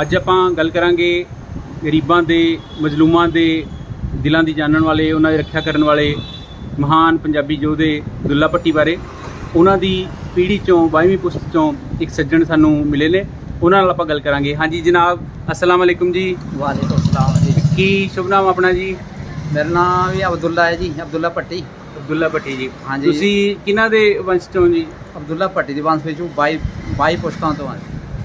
ਅੱਜ ਆਪਾਂ ਗੱਲ ਕਰਾਂਗੇ ਗਰੀਬਾਂ ਦੇ ਮਜ਼ਲੂਮਾਂ ਦੇ ਦਿਲਾਂ ਦੀ ਜਾਣਨ ਵਾਲੇ ਉਹਨਾਂ ਦੀ ਰੱਖਿਆ ਕਰਨ ਵਾਲੇ ਮਹਾਨ ਪੰਜਾਬੀ ਯੋਧੇ ਦੁੱਲਾ ਭੱਟੀ ਬਾਰੇ। ਉਹਨਾਂ ਦੀ ਪੀੜ੍ਹੀ ਚੋਂ 22ਵੀਂ ਪੁਸਤ ਚੋਂ ਇੱਕ ਸੱਜਣ ਸਾਨੂੰ ਮਿਲੇ ਨੇ। ਉਹਨਾਂ ਨਾਲ ਆਪਾਂ ਗੱਲ ਕਰਾਂਗੇ। ਹਾਂਜੀ ਜਨਾਬ ਅਸਲਾਮ ਅਲੈਕੁਮ ਜੀ। ਵਾਲੇਕੁਮ ਸਲਾਮ ਜੀ। ਕੀ ਸ਼ੁਭ ਨਾਮ ਆਪਣਾ ਜੀ? ਮੇਰਾ ਨਾਮ ਵੀ ਅਬਦੁੱਲਾ ਹੈ ਜੀ ਅਬਦੁੱਲਾ ਭੱਟੀ। ਅਬਦੁੱਲਾ ਭੱਟੀ ਜੀ। ਹਾਂਜੀ। ਤੁਸੀਂ ਕਿਹਨਾਂ ਦੇ ਵੰਸ਼ ਚੋਂ ਜੀ? ਅਬਦੁੱਲਾ ਭੱਟੀ ਦੀ ਵੰਸ਼ ਵਿੱਚੋਂ 22 22 ਪੁਸ਼ਤਾਂ ਤੋਂ ਹਾਂ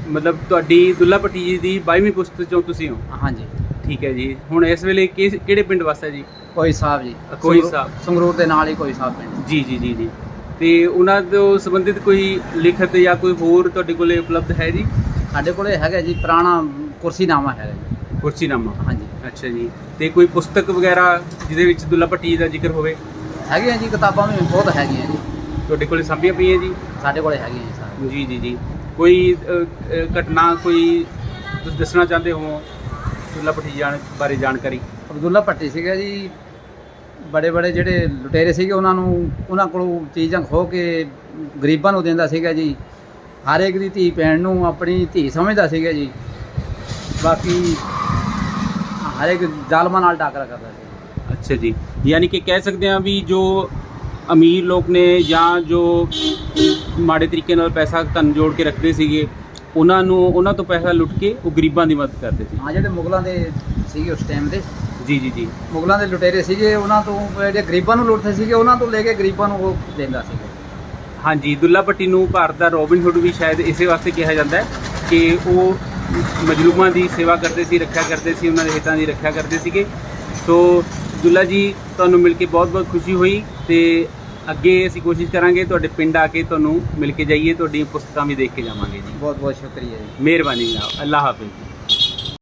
ਮਤਲਬ ਤੁਹਾਡੀ ਦੁੱਲਾ ਭੱਟੀ ਜੀ ਦੀ 22ਵੀਂ ਪੁਸਤ ਚੋਂ ਤੁਸੀਂ ਹੋ? ਹਾਂਜੀ। ਠੀਕ ਹੈ ਜੀ। ਹੁਣ ਇਸ ਵੇਲੇ ਕਿਸ- ਕਿਹੜੇ ਪਿੰਡ ਵਸਦਾ ਜੀ? ਕੋਈ ਸਾਹਿਬ ਜੀ। ਕੋਈ ਸੰਗਰੂ- ਸਾਹਿਬ। ਸੰਗਰੂਰ ਦੇ ਨਾਲ ਹੀ ਕੋਈ ਸਾਹਿਬ ਪਿੰਡ। ਜੀ ਜੀ ਜੀ ਜੀ। ਤੇ ਉਹਨਾਂ ਤੋਂ ਸੰਬੰਧਿਤ ਕੋਈ ਲਿਖਤ ਜਾਂ ਕੋਈ ਹੋਰ ਤੁਹਾਡੇ ਕੋਲੇ ਉਪਲਬਧ ਹੈ ਜੀ? ਸਾਡੇ ਕੋਲੇ ਹੈਗਾ ਜੀ ਪੁਰਾਣਾ ਕੁਰਸੀਨਾਮਾ ਹੈਗਾ ਜੀ। ਕੁਰਸੀਨਾਮਾ। ਹਾਂਜੀ। ਅੱਛਾ ਜੀ। ਤੇ ਕੋਈ ਪੁਸਤਕ ਵਗੈਰਾ ਜਿਹਦੇ ਵਿੱਚ ਦੁੱਲਾ ਭੱਟੀ ਜੀ ਦਾ ਜ਼ਿਕਰ ਹੋਵੇ? ਹੈਗੀਆਂ ਜੀ ਕਿਤਾਬਾਂ ਵੀ ਬਹੁਤ ਹੈਗੀਆਂ ਜੀ। ਤੁਹਾਡੇ ਕੋਲੇ ਸਾਂਭੀਆਂ ਪਈਆਂ ਜੀ? ਸਾਡੇ ਕੋਲੇ ਹੈਗੀਆਂ ਜੀ ਸਾਰੇ। ਜੀ ਜੀ ਜੀ। ਕੋਈ ਘਟਨਾ ਕੋਈ ਤੁਸੀਂ ਦੱਸਣਾ ਚਾਹੁੰਦੇ ਹੋ ਦੁੱਲਾ ਭੱਟੀ ਜਾਣ ਬਾਰੇ ਜਾਣਕਾਰੀ? ਅਬਦੁੱਲਾ ਭੱਟੀ ਸੀਗਾ ਜੀ। ਬੜੇ ਬੜੇ ਜਿਹੜੇ ਲੁਟੇਰੇ ਸੀਗੇ ਉਹਨਾਂ ਨੂੰ ਉਹਨਾਂ ਕੋਲੋਂ ਚੀਜ਼ਾਂ ਖੋ ਕੇ ਗਰੀਬਾਂ ਨੂੰ ਦਿੰਦਾ ਸੀਗਾ ਜੀ। ਹਰ ਇੱਕ ਦੀ ਧੀ ਭੈਣ ਨੂੰ ਆਪਣੀ ਧੀ ਸਮਝਦਾ ਸੀਗਾ ਜੀ। ਬਾਕੀ ਹਰ ਇੱਕ ਜ਼ਾਲਮਾਂ ਨਾਲ ਟਾਕਰਾ ਕਰਦਾ ਸੀ। ਅੱਛਾ ਜੀ। ਯਾਨੀ ਕਿ ਕਹਿ ਸਕਦੇ ਹਾਂ ਵੀ ਜੋ ਅਮੀਰ ਲੋਕ ਨੇ ਜਾਂ ਜੋ ਮਾੜੇ ਤਰੀਕੇ ਨਾਲ ਪੈਸਾ ਧਨ ਜੋੜ ਕੇ ਰੱਖਦੇ ਸੀਗੇ ਉਹਨਾਂ ਨੂੰ ਉਹਨਾਂ ਤੋਂ ਪੈਸਾ ਲੁੱਟ ਕੇ ਉਹ ਗਰੀਬਾਂ ਦੀ ਮਦਦ ਕਰਦੇ ਸੀ। ਹਾਂ ਜਿਹੜੇ ਮੁਗਲਾਂ ਦੇ ਸੀਗੇ ਉਸ ਟਾਈਮ ਦੇ। ਜੀ ਜੀ ਜੀ। ਮੁਗਲਾਂ ਦੇ ਲੁਟੇਰੇ ਸੀਗੇ ਉਹਨਾਂ ਤੋਂ ਜਿਹੜੇ ਗਰੀਬਾਂ ਨੂੰ ਲੁੱਟਦੇ ਸੀਗੇ ਉਹਨਾਂ ਤੋਂ ਲੈ ਕੇ ਗਰੀਬਾਂ ਨੂੰ ਉਹ ਦਿੰਦਾ ਸੀਗਾ ਹਾਂਜੀ ਦੁੱਲਾ ਭੱਟੀ ਨੂੰ ਭਾਰਤ ਦਾ ਰੋਬਿਨ ਹੁੱਡ ਵੀ ਸ਼ਾਇਦ ਇਸੇ ਵਾਸਤੇ ਕਿਹਾ ਜਾਂਦਾ ਹੈ ਕਿ ਉਹ ਮਜਲੂਮਾਂ ਦੀ ਸੇਵਾ ਕਰਦੇ ਸੀ ਰੱਖਿਆ ਕਰਦੇ ਸੀ ਉਹਨਾਂ ਦੇ ਹਿੱਤਾਂ ਦੀ ਰੱਖਿਆ ਕਰਦੇ ਸੀਗੇ। ਸੋ ਦੁੱਲਾ ਜੀ ਤੁਹਾਨੂੰ ਮਿਲ ਕੇ ਬਹੁਤ ਬਹੁਤ ਖੁਸ਼ੀ ਹੋਈ ਤੇ ਅੱਗੇ ਅਸੀਂ ਕੋਸ਼ਿਸ਼ ਕਰਾਂਗੇ ਤੁਹਾਡੇ ਪਿੰਡ ਆ ਕੇ ਤੁਹਾਨੂੰ ਮਿਲ ਕੇ ਜਾਈਏ ਤੁਹਾਡੀਆਂ ਪੁਸਤਕਾਂ ਵੀ ਦੇਖ ਕੇ ਜਾਵਾਂਗੇ ਜੀ। ਬਹੁਤ ਬਹੁਤ ਸ਼ੁਕਰੀਆ ਜੀ। ਮਿਹਰਬਾਨੀ ਜਨਾਬ ਅੱਲਾਹ ਹਾਫਿਜ਼।